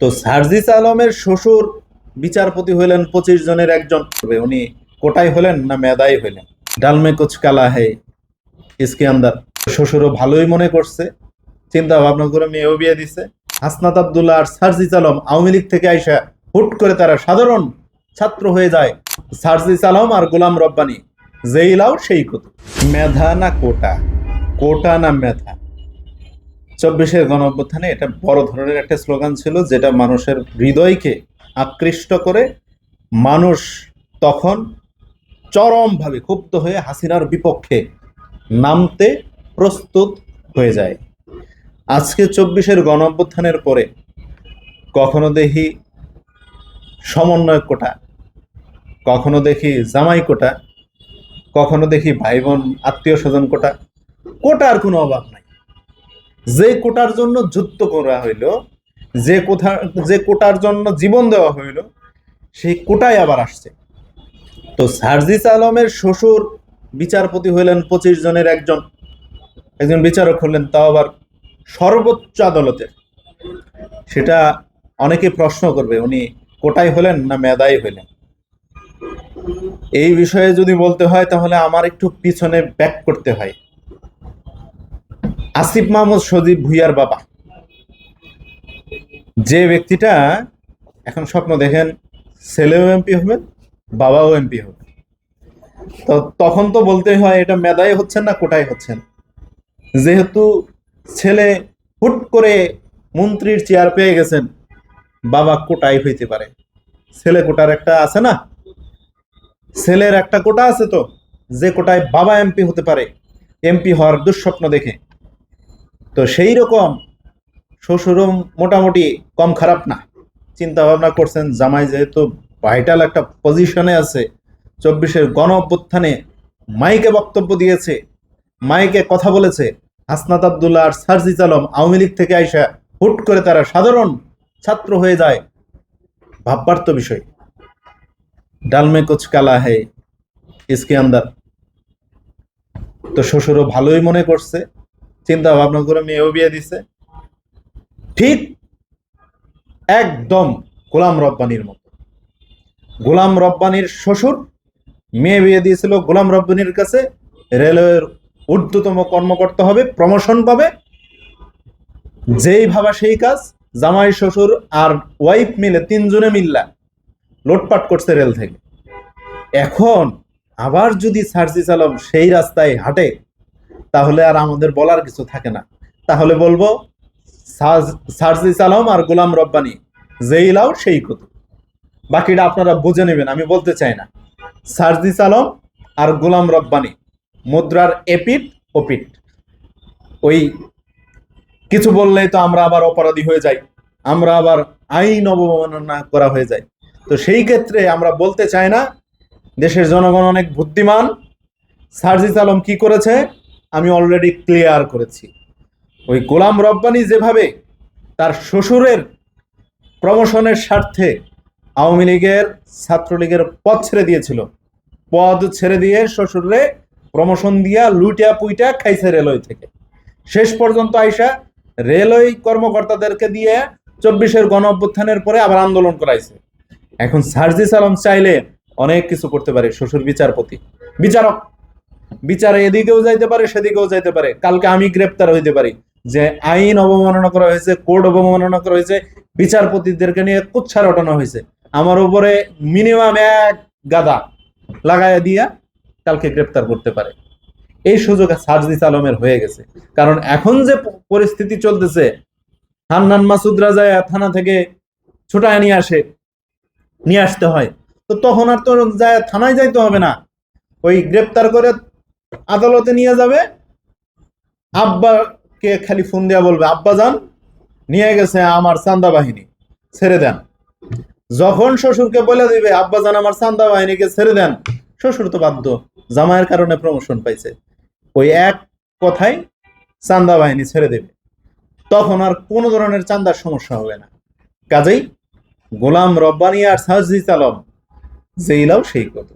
তো সার্জিস আলমের শ্বশুর বিচারপতি হইলেন পঁচিশ জনের একজন। উনি কোটাই হলেন না মেদাই হইলেন? ডালমে কুচ কালা হে ইসকে আন্দার। শ্বশুরও ভালোই মনে করছে। চিন্তা ভাবনা করে মেয়েও বিয়ে দিছে। হাসনাত আবদুল্লাহ আর সার্জিস আলম আওয়ামী লীগ থেকে আইসা হুট করে তারা সাধারণ ছাত্র হয়ে যায় সার্জিস আলম আর গোলাম রব্বানি। যেই লাও সেই কত মেধা না কোটা? কোটা না মেধা? চব্বিশের গণ অভ্যুত্থানে এটা বড় ধরনের একটা স্লোগান ছিল, যেটা মানুষের হৃদয়কে আকৃষ্ট করে, মানুষ তখন চরমভাবে ক্ষুব্ধ হয়ে হাসিনার বিপক্ষে নামতে প্রস্তুত হয়ে যায়। আজকে চব্বিশের গণ অভ্যুত্থানের পরে কখনো দেখি সমন্বয় কোটা, কখনো দেখি জামাই কোটা, কখনো দেখি ভাই বোন, আত্মীয় স্বজন কোটা, কোটার কোনো অভাব নাই। যে কোটার জন্য যুদ্ধ করা হইল, যে কোথা যে কোটার জন্য জীবন দেওয়া হইল, সেই কোটায় আবার আসছে। তো সার্জিস আলমের শ্বশুর বিচারপতি হইলেন পঁচিশ জনের একজন। একজন বিচারক হলেন, তাও আবার সর্বোচ্চ আদালতের। সেটা অনেকে প্রশ্ন করবে, উনি কোটাই হলেন না মেদাই হইলেন? এই বিষয়ে যদি বলতে হয়, তাহলে আমার একটু পিছনে ব্যাক করতে হয়। আসিফ মাহমুদ সজীব ভুইয়ার বাবা। যে ব্যক্তিটা এখন স্বপ্ন দেখেন ছেলেও এমপি হবেন বাবাও এমপি হবে। তো তখন তো বলতে হয়, এটা মেদাই হচ্ছেন না, কোটাই হচ্ছেন। যেহেতু ছেলে হুট করে মন্ত্রীর চেয়ার পেয়ে গেছেন, বাবা কোটাই হইতে পারে। ছেলে কোটার একটা আছে না? ছেলের একটা কোটা আছে তো, যে কোটায় বাবা এমপি হতে পারে, এমপি হওয়ার দুঃস্বপ্ন দেখে। তো সেই রকম শ্বশুরও মোটামুটি কম খারাপ না। চিন্তা ভাবনা করছেন, জামাই যেহেতু ভাইটাল একটা পজিশনে আছে, চব্বিশের গণ অভ্যুত্থানে মাইকে বক্তব্য দিয়েছে, মাইকে কথা বলেছে, হাসনাত আবদুল্লাহ আর সার্জিস আলম আওয়ামী লীগ থেকে আইসা হুট করে তারা সাধারণ ছাত্র হয়ে যায়। ভাববার তো বিষয়। ডালমে কুচ কালা হে, ইসকে আন্দার। তো শ্বশুরও ভালোই মনে করছে। চিন্তা ভাবনা করে মেয়েও বিয়ে দিছে। ঠিক একদম গোলাম রব্বানির মতো। গোলাম রব্বানির শ্বশুর মেয়ে বিয়ে দিয়েছিল, গোলাম রব্বানির কাছে রেলওয়ের ঊর্ধ্বতম কর্মকর্তা হবে প্রমোশন পাবে। যেই ভাবা সেই কাজ, জামাই শ্বশুর আর ওয়াইফ মিলে তিনজনে মিল্লা লোটপাট করছে রেল থেকে। এখন আবার যদি সার্জিস আলম সেই রাস্তায় হাঁটে তাহলে আর আমাদের বলার কিছু থাকে না। তাহলে বলব সার্জিস আলম আর গোলাম রব্বানি, যেই লাও সেই কত বাকিটা আপনারা বুঝে নেবেন, আমি বলতে চাই না। সার্জিস আলম আর গোলাম রব্বানি, মুদ্রার এপিট ওপিট ওই কিছু বললেই তো আমরা আবার অপরাধী হয়ে যাই, আমরা আবার আইন অবমাননা করা হয়ে যায় তো সেই ক্ষেত্রে আমরা বলতে চাই না, দেশের জনগণ অনেক বুদ্ধিমান। সার্জিস আলম কি করেছে? আমি অলরেডি ক্লিয়ার করেছি। ওই গোলাম রব্বানি যেভাবে তার শ্বশুরের প্রমোশনের স্বার্থে আওয়ামী লীগের, ছাত্রলীগের পদ ছেড়ে দিয়েছিল, পদ ছেড়ে দিয়ে শ্বশুরে প্রমোশন দিয়া লুটিয়া পুইটা খাইছে রেলওয়ে থেকে। শেষ পর্যন্ত আইসা রেলওয়ে কর্মকর্তাদেরকে দিয়ে চব্বিশের গণ অভ্যুত্থানের পরে আবার আন্দোলন করাইছে। এখন সার্জিস আলম চাইলে অনেক কিছু করতে পারে শ্বশুর বিচারপতি। বিচারক বিচারে এদিকেও যাইতে পারে, সেদিকেও যাইতে পারে। কালকে আমি গ্রেপ্তার হইতে পারি। যে আইন অবমাননা করা হয়েছে কোর্ট অবমাননা করা হয়েছে, বিচারপতিদেরকে নিয়ে কুচ্ছা রটানো হয়েছে। আমার উপরে মিনিমাম এক গাদা লাগাইয়া দিয়া কালকে গ্রেপ্তার করতে পারে। এই সুযোগ সার্জিস আলমের হয়ে গেছে। কারণ এখন যে পরিস্থিতি চলতেছে, হান্নান মাসুদ রাজা থানা থেকে ছোটায় নিয়ে আসে, নিয়ে আসতে হয়। তো তখন আর তো যায় থানায় যাইতে হবে না। ওই গ্রেপ্তার করে আদালতে নিয়ে যাবে। আব্বাকে খালি ফোন দেওয়া বলবে, আব্বা যান, নিয়ে গেছে আমার চান্দা বাহিনী, ছেড়ে দেন। যখন শ্বশুরকে বলে দিবে, আব্বা যান, আমার চান্দা বাহিনীকে ছেড়ে দেন, শ্বশুর তো বাধ্য, জামাইয়ের কারণে প্রমোশন পাইছে। ওই এক কথাই চান্দা বাহিনী ছেড়ে দেবে। তখন আর কোনো ধরনের চান্দার সমস্যা হবে না। কাজেই গোলাম রব্বানি আর সাজিদ আলম যেইলাও সেই কত